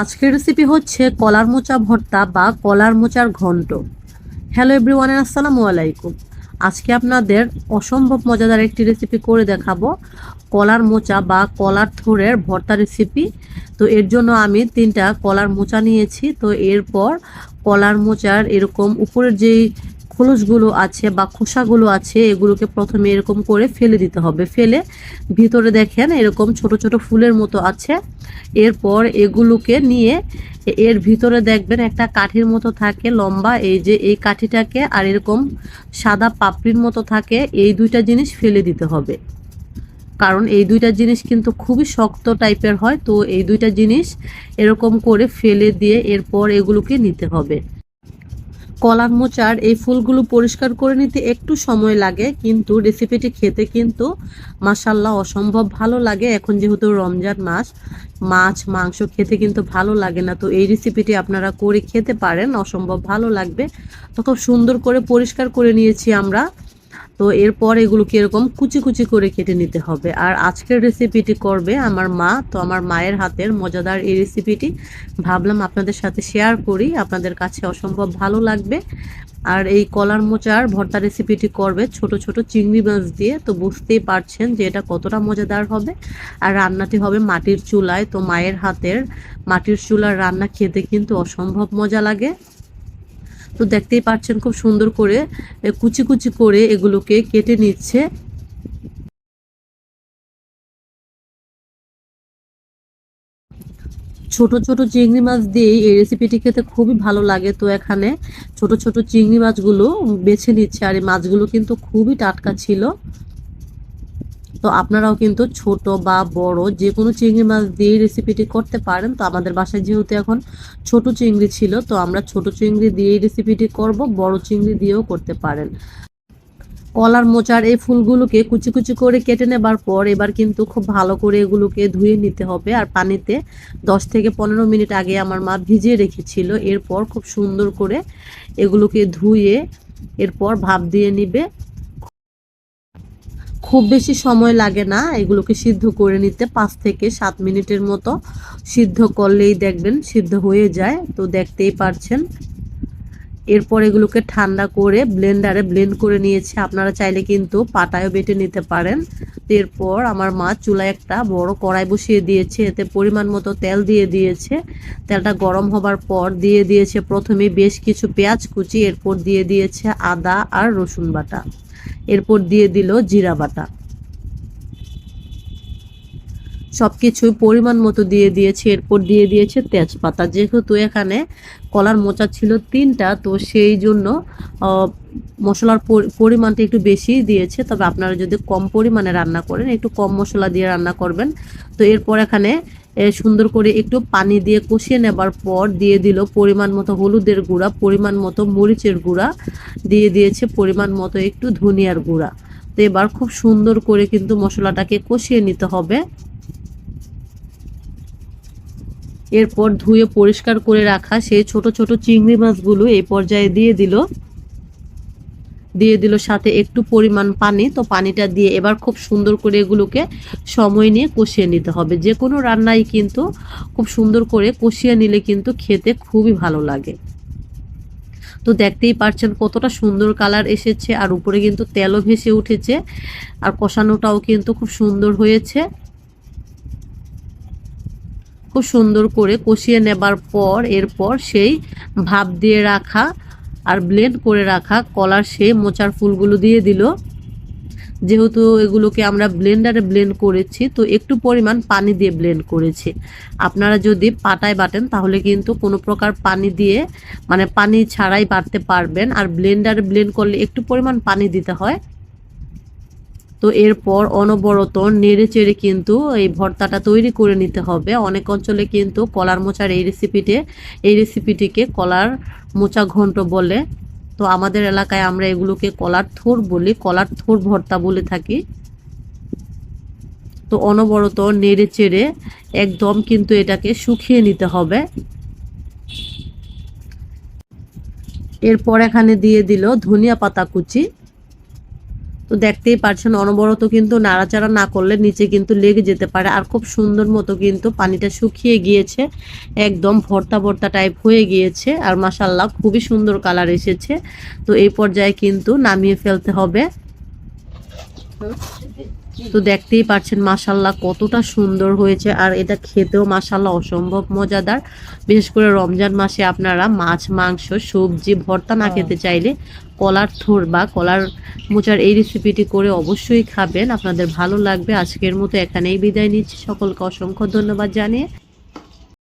আজকের রেসিপি হচ্ছে কলার মোচা ভর্তা বা কলার মোচার ঘন্ট। হ্যালো এভরিওয়ান আসসালামু আলাইকুম। আজকে আপনাদের অসম্ভব মজাদার একটি রেসিপি করে দেখাবো। কলার মোচা বা কলার থোড়ের ভর্তা রেসিপি তো এর জন্য আমি তিনটা কলার মোচা নিয়েছি। তো এরপর কলার মোচার এরকম উপরের যেই খোলসগুলো আছে বা খোসাগুলো আছে, এগুলোকে প্রথমে এরকম করে ফেলে দিতে হবে। ফেলে ভিতরে দেখেন এরকম ছোট ছোট ফুলের মতো আছে। এরপর এগুলোকে নিয়ে এর ভিতরে দেখবেন একটা কাঠির মতো থাকে লম্বা, এই যে এই কাঠিটাকে আর এরকম সাদা পাপড়ির মতো থাকে, এই দুইটা জিনিস ফেলে দিতে হবে। কারণ এই দুইটা জিনিস কিন্তু খুবই শক্ত টাইপের হয়, তো এই দুইটা জিনিস এরকম করে ফেলে দিয়ে এরপর এগুলোকে নিতে হবে। কলার মোচার এই ফুলগুলো পরিষ্কার করে নিতে একটু সময় লাগে, কিন্তু রেসিপিটি খেতে কিন্তু মাসাল্লাহ অসম্ভব ভালো লাগে। এখন যেহেতু রমজান মাস, মাছ, মাংস খেতে কিন্তু ভালো লাগে না, তো এই রেসিপিটি আপনারা করে খেতে পারেন, অসম্ভব ভালো লাগবে। তো খুব সুন্দর করে পরিষ্কার করে নিয়েছি আমরা। তো এরপর এগুলোকে এরকম কুচি কুচি করে কেটে নিতে হবে। আর আজকের রেসিপিটি করবে আমার মা, তো আমার মায়ের হাতের মজাদার এই রেসিপিটি ভাবলাম আপনাদের সাথে শেয়ার করি, আপনাদের কাছে অসম্ভব ভালো লাগবে। আর এই কলার মোচার ভর্তা রেসিপিটি করবে ছোট ছোট চিংড়ি মাছ দিয়ে, তো বুঝতেই পারছেন যে এটা কতটা মজাদার হবে। আর রান্নাটি হবে মাটির চুলায়, তো মায়ের হাতের মাটির চুলার রান্না খেতে কিন্তু অসম্ভব মজা লাগে। তো দেখতেই পাচ্ছেন খুব সুন্দর করে কুচি কুচি করে এগুলোকে কেটে নিচ্ছে। ছোট ছোট চিংড়ি মাছ দিয়ে এই রেসিপিটি খেতে খুবই ভালো লাগে তো এখানে। ছোট ছোট চিংড়ি মাছগুলো বেছে নিচ্ছে আর এই মাছগুলো কিন্তু খুবই টাটকা ছিল। তো আপনারাও কিন্তু ছোট বা বড় যে কোনো চিংড়ি মাছ দিয়ে রেসিপিটি করতে পারেন। তো আমাদের বাসায় যেহেতু এখন ছোট চিংড়ি ছিল, তো আমরা ছোট চিংড়ি দিয়ে রেসিপিটি করব, বড় চিংড়ি দিয়েও করতে পারেন। কলার মোচার এই ফুলগুলোকে কুচি কুচি করে কেটে নেবার পর এবার কিন্তু খুব ভালো করে এগুলোকে ধুয়ে নিতে হবে আর পানিতে দশ থেকে পনেরো মিনিট আগে আমার মা ভিজিয়ে রেখেছিল। এরপর খুব সুন্দর করে এগুলোকে ধুয়ে এরপর ভাপ দিয়ে নিবে। খুব বেশি সময় লাগে না এগুলোকে সিদ্ধ করে নিতে। পাঁচ থেকে সাত মিনিটের মতো সিদ্ধ করলেই দেখবেন সিদ্ধ হয়ে যায়। তো দেখতেই পারছেন। এরপর এগুলোকে ঠান্ডা করে ব্লেন্ডারে ব্লেন্ড করে নিয়েছে। আপনারা চাইলে কিন্তু পাটায়ও বেটে নিতে পারেন। এরপর আমার মা চুলায় একটা বড় কড়াই বসিয়ে দিয়েছে। এতে পরিমাণ মতো তেল দিয়ে দিয়েছে। তেলটা গরম হবার পর দিয়ে দিয়েছে প্রথমে বেশ কিছু পেঁয়াজ কুচি, এরপর দিয়ে দিয়েছে আদা আর রসুন বাটা। এরপর দিয়ে দিল জিরা বাটা। সব কিছুই পরিমাণ মতো দিয়ে দিয়েছে, এরপর দিয়ে দিয়েছে তেজপাতা। যেহেতু এখানে কলার মোচা ছিল তিনটা, তো সেই জন্য মশলার পরিমাণটা একটু বেশি দিয়েছে। তবে আপনারা যদি কম পরিমাণে রান্না করেন, একটু কম মশলা দিয়ে রান্না করবেন। তো এরপর এখানে সুন্দর করে একটু পানি দিয়ে কষিয়ে নেবার পর দিয়ে দিল পরিমাণ মতো হলুদের গুঁড়া, পরিমাণ মতো মরিচের গুঁড়া দিয়ে দিয়েছে পরিমাণ মতো একটু ধনিয়ার গুঁড়া। তো এবার খুব সুন্দর করে কিন্তু মশলাটাকে কষিয়ে নিতে হবে। এরপর ধুয়ে পরিষ্কার করে রাখা সেই ছোট ছোট চিংড়ি মাছগুলো এই পর্যায়ে দিয়ে দিল। দিয়ে দিল সাথে একটু পরিমাণ পানি। তো পানিটা দিয়ে এবার খুব সুন্দর করে এগুলোকে সময় নিয়ে কষিয়ে নিতে হবে। যে কোনো রান্নাই কিন্তু খুব সুন্দর করে কষিয়ে নিলে কিন্তু খেতে খুবই ভালো লাগে। তো দেখতেই পারছেন কতটা সুন্দর কালার এসেছে। আর উপরে কিন্তু তেলও ভেসে উঠেছে। আর কষানোটাও কিন্তু খুব সুন্দর হয়েছে। খুব সুন্দর করে কষিয়ে নেবার পর, এরপর সেই ভাপ দিয়ে রাখা আর ব্লেন্ড করে রাখা কলার সে মোচার ফুলগুলো দিয়ে দিল। যেহেতু এগুলোকে আমরা ব্লেন্ডারে ব্লেন্ড করেছি, তো একটু পরিমাণ পানি দিয়ে ব্লেন্ড করেছি। আপনারা যদি পাটায় বাটেন, তাহলে কিন্তু কোনো প্রকার পানি দিয়ে মানে পানি ছাড়াই বাটতে পারবেন। আর ব্লেন্ডারে ব্লেন্ড করলে একটু পরিমাণ পানি দিতে হয়। তো এরপর অনবরত নেড়ে চেড়ে কিন্তু এই ভর্তাটা তৈরি করে নিতে হবে। অনেক অঞ্চলে কিন্তু কলার মোচার এই রেসিপিতে এই রেসিপিটিকে কলার মোচা ঘন্ট বলে। তো আমাদের এলাকায় আমরা এগুলোকে কলার থোর বলি, কলার থোর ভর্তা বলে থাকি। তো অনবরত নেড়ে চেড়ে একদম কিন্তু এটাকে শুকিয়ে নিতে হবে। এরপর এখানে দিয়ে দিল ধনিয়া পাতা কুচি। তো দেখতেই পারছেন অনবরত কিন্তু নাড়াচাড়া না করলে নিচে কিন্তু লেগে যেতে পারে। আর খুব সুন্দর মতো কিন্তু পানিটা শুকিয়ে গিয়েছে একদম ভর্তা ভর্তা টাইপ হয়ে গিয়েছে। আর মাসাল্লাহ খুবই সুন্দর কালার এসেছে। তো এই পর্যায়ে কিন্তু নামিয়ে ফেলতে হবে। তো দেখতেই পাচ্ছেন মাসাল্লাহ কতটা সুন্দর হয়েছে। আর এটা খেতেও মাসাল্লাহ অসম্ভব মজাদার। বিশেষ করে রমজান মাসে আপনারা মাছ মাংস সবজি ভর্তা না খেতে চাইলে কলার থোর বা কলার মোচার এই রেসিপিটি করে অবশ্যই খাবেন। আপনাদের ভালো লাগবে। আজকের মতো এখানেই বিদায় নিচ্ছি। সকলকে অসংখ্য ধন্যবাদ জানিয়ে